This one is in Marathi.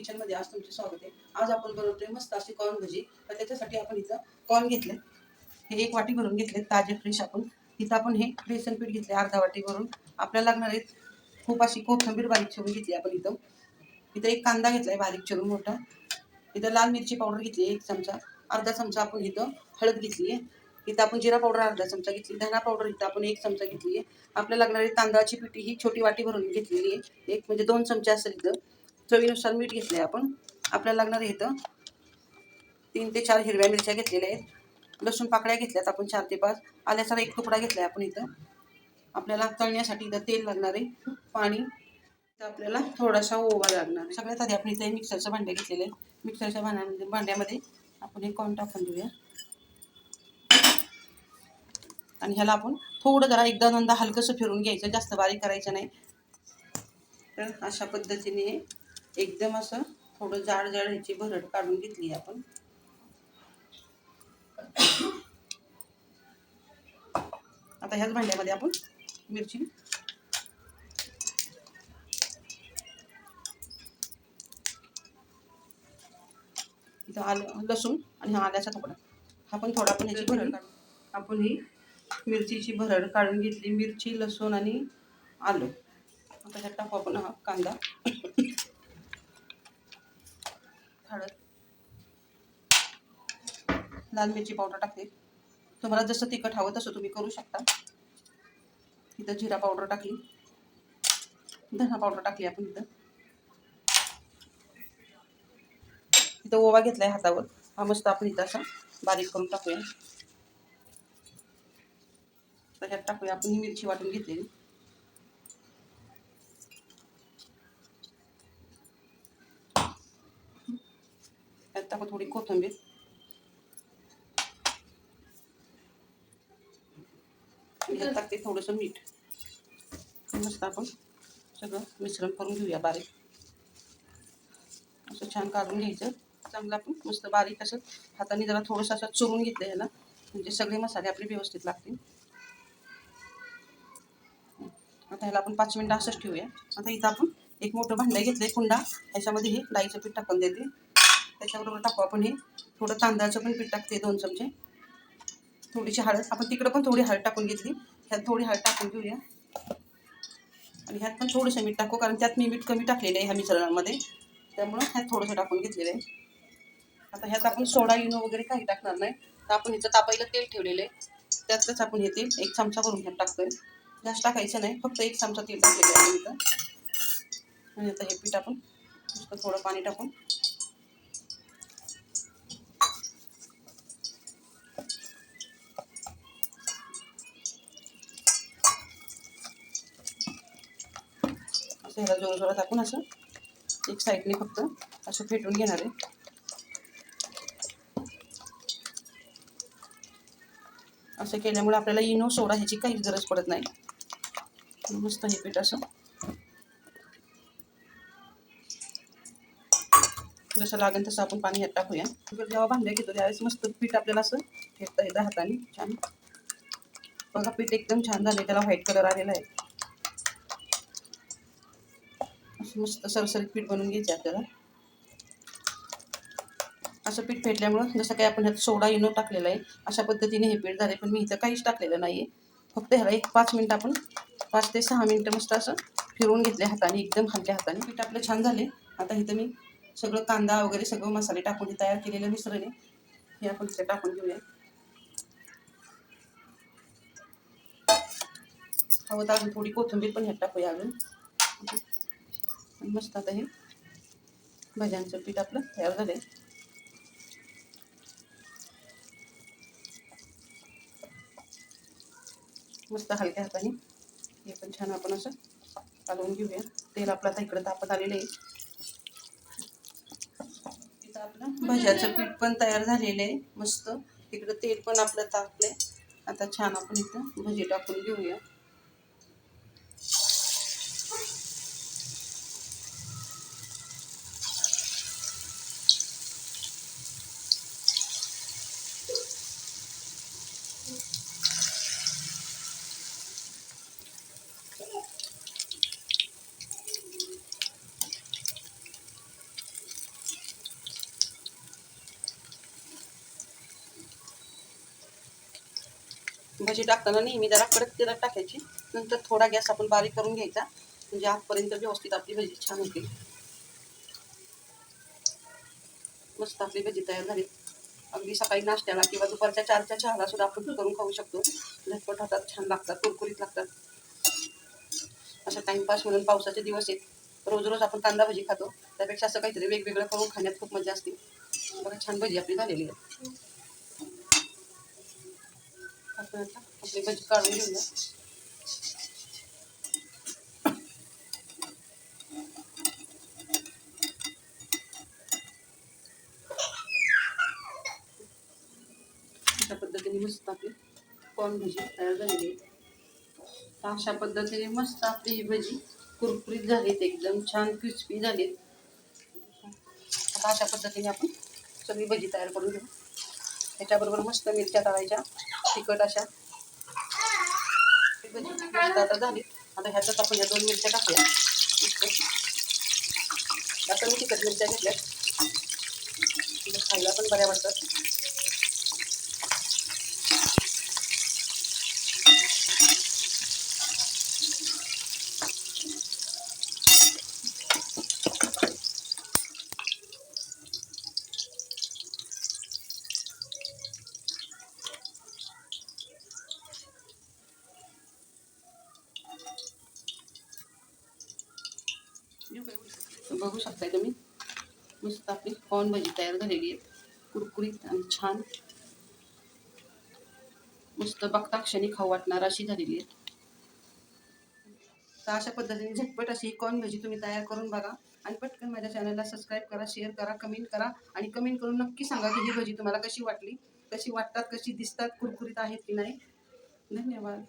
किचनमध्ये आज तुमचे स्वागत आहे. आज आपण बनवतोय मस्त अशी कॉर्न भजी. तर त्याच्यासाठी आपण इथं कॉर्न घेतले हे एक वाटी भरून घेतले ताजे फ्रेश आपण. इथं आपण हे बेसन पीठ घेतले अर्धा वाटी भरून. आपल्याला लागणार आहेत खूप अशी कोथंबीर बारीक चिरून घेतली आपण इथं. इथं एक कांदा घेतलाय बारीक चिरून मोठा. इथं लाल मिरची पावडर घेतली एक चमचा. अर्धा चमचा आपण इथं हळद घेतली आहे. इथं आपण जिरा पावडर अर्धा चमचा घेतली. धना पावडर इथं आपण एक चमचा घेतली आहे. आपल्याला लागणारी तांदळाची पिठी ही छोटी वाटी भरून घेतलेली आहे. एक म्हणजे दोन चमचे असेल इथं. चवीनुसार मीठ घेतलं आहे आपण. आपल्याला लागणार आहे इथं तीन ते चार हिरव्या मिरच्या घेतलेल्या आहेत. लसूण पाकळ्या घेतल्यात आपण चार ते पाच. आल्याचा एक तुकडा घेतलाय आपण इथं. आपल्याला तळण्यासाठी इथं तेल लागणार आहे. पाणी. तर आपल्याला थोडासा ओवा लागणार आहे. सगळ्यात आधी आपण इथे मिक्सरचं भांडे घेतलेले आहे. मिक्सरच्या भांड्यामध्ये भांड्यामध्ये आपण हे कॉर्न टाकून देऊया. आणि ह्याला आपण थोडं जरा एकदा दोनदा हलकंसं फिरून घ्यायचं. जास्त बारीक करायचं नाही. तर अशा पद्धतीने एकदम असं थोडं जाड जाड ह्याची भरड काढून घेतली आपण. आता ह्याच भांड्यामध्ये आपण मिरची. इथं आलं लसूण आणि हा आल्याचा तुकडा. हा पण थोडा आपण ह्याची भरड काढून. आपण ही मिरचीची भरड काढून घेतली मिरची लसूण आणि आलं. आता ह्यात टाकू आपण हा कांदा. हळद. लाल मिरची पावडर टाकते. तुम्हाला जसं तिखट हवं तसं तुम्ही करू शकता. इथं जिरा पावडर टाकली. धना पावडर टाकली आपण इथं. इथं ओवा घेतलाय हातावर. हा मस्त आपण इथं असा बारीक करून टाकूया. त्याच्यात टाकूया आपण ही मिरची वाटून घेतलेली. टाकू थोडी कोथिंबीर. टाकते थोडंसं मीठ. मस्त आपण सगळं मिश्रण करून घेऊया बारीक. असं छान काढून घ्यायचं. चांगलं आपण मस्त बारीक असं हाताने जरा थोडंसं असं चुरून घेतलं याला. म्हणजे सगळे मसाले आपले व्यवस्थित लागतील. आता ह्याला आपण पाच मिनटं असंच ठेवूया. आता इथं आपण एक मोठं भांडं घेतलंय कुंडा. ह्याच्यामध्ये हे डाळीचं पीठ टाकून देते. त्याच्याबरोबर टाकू आपण हे. थोडं तांदळाचं पण पीठ टाकते दोन चमचे. थोडीशी हळद. आपण तिकडं पण थोडी हळद टाकून घेतली. ह्यात थोडी हळद टाकून घेऊया आणि ह्यात पण थोडंसं मीठ टाकू कारण त्यात मी मीठ कमी टाकलेलं आहे ह्या मिश्रणामध्ये. त्यामुळं ह्यात थोडंसं टाकून घेतलेलं आहे. आता ह्यात आपण सोडा इनो वगैरे काही टाकणार नाही. तर आपण इथं तापायला तेल ठेवलेलं आहे. त्यातच आपण हे तेल एक चमचा भरून ह्यात टाकतोय. जास्त टाकायचं नाही फक्त एक चमचा तेल टाकलेलं आहे इथं. आणि आता हे पीठ आपण थोडं पाणी टाकून असं ह्याला जोर जोरात आपण असं एक साईडने फक्त असं फेटून घेणार आहे. असं केल्यामुळे आपल्याला इनो सोडा ह्याची काहीच गरज पडत नाही. मस्त हे पीठ असं. जसं लागेल तसं आपण पाणी ह्यात टाकूया. जेव्हा भांड्या घेतो त्यावेळेस मस्त पीठ आपल्याला असं घेता येतं हाताने छान. बघा पीठ एकदम छान झाले त्याला व्हाईट कलर आलेला आहे. मस्त सरसरीत पीठ बनवून घ्यायचं आपल्याला. असं पीठ फेटल्यामुळं जसं काही आपण ह्यात सोडा इनो टाकलेला आहे अशा पद्धतीने हे पीठ झाले पण मी इथं काहीच टाकलेलं नाही आहे फक्त ह्याला एक पाच मिनटं आपण पाच ते सहा मिनटं मस्त असं फिरवून घेतले हाताने एकदम हलक्या हाताने. पीठ आपलं छान झाले आता इथं मी सगळं कांदा वगैरे सगळं मसाले टाकून तयार केलेलं मिश्रण हे आपण इथे टाकून घेऊया. हवं तर अजून थोडी कोथिंबीर पण ह्यात टाकूया अजून. मस्त आता हे भज्यांचं पीठ आपलं तयार झालंय. मस्त हलक्या हाताने हे पण छान आपण असं कालवून घेऊया. तेल आपलं आता इकडं तापत आलेलं आहे. आपलं भज्याचं पीठ पण तयार झालेलं आहे. मस्त. इकडं तेल पण आपलं तापलंय. आता छान आपण इथं भजी टाकून घेऊया. भजी टाकताना नेहमी जरा कडक तेलात टाकायची. नंतर थोडा गॅस आपण बारीक करून घ्यायचा. म्हणजे आतपर्यंत व्यवस्थित आपली भजी छान होते. मस्त आपली भजी तयार झाली. अगदी सकाळी नाश्त्याला किंवा दुपारच्या चारच्या चहाला सुद्धा आपण करून खाऊ शकतो. झटपट होतात छान लागतात कुरकुरीत लागतात. असं टाइमपास म्हणून पावसाचे दिवस आहेत. रोज रोज आपण कांदा भजी खातो. त्यापेक्षा असं काहीतरी वेगवेगळं करून खाण्यात खूप मजा असते. बघा छान भजी आपली झालेली आहे. आपण आता आपली भजी काढून घेऊया अशा पद्धतीने मस्त आपली कॉर्न भजी तयार झालेली आहे. तर अशा पद्धतीने मस्त आपली ही भजी कुरकुरीत झालीत एकदम छान क्रिस्पी झालीत. आता अशा पद्धतीने आपण सगळी भजी तयार करून घेऊ. त्याच्याबरोबर मस्त मिरच्या तळायच्या. तिखट अशा. म्हणजे आता झाली. आता ह्याच्यात आपण या दोन मिरच्या टाकल्या आता मी तिखट मिरच्या घेतल्या खायला पण बऱ्या वाटतात. बघू शकताय तुम्ही. मस्त आपली कॉर्न भाजी तयार झालेली आहे. कुरकुरीत आणि छान. मस्त बघता क्षणी खाऊ वाटणार अशी झालेली आहे. तर अशा पद्धतीने झटपट अशी कॉर्न भाजी तुम्ही तयार करून बघा. आणि पटकन माझ्या चॅनलला सबस्क्राईब करा शेअर करा कमेंट करा. आणि कमेंट करून नक्की सांगा की ही भाजी तुम्हाला कशी वाटली कशी वाटतात कशी दिसतात कुरकुरीत आहेत की नाही. धन्यवाद.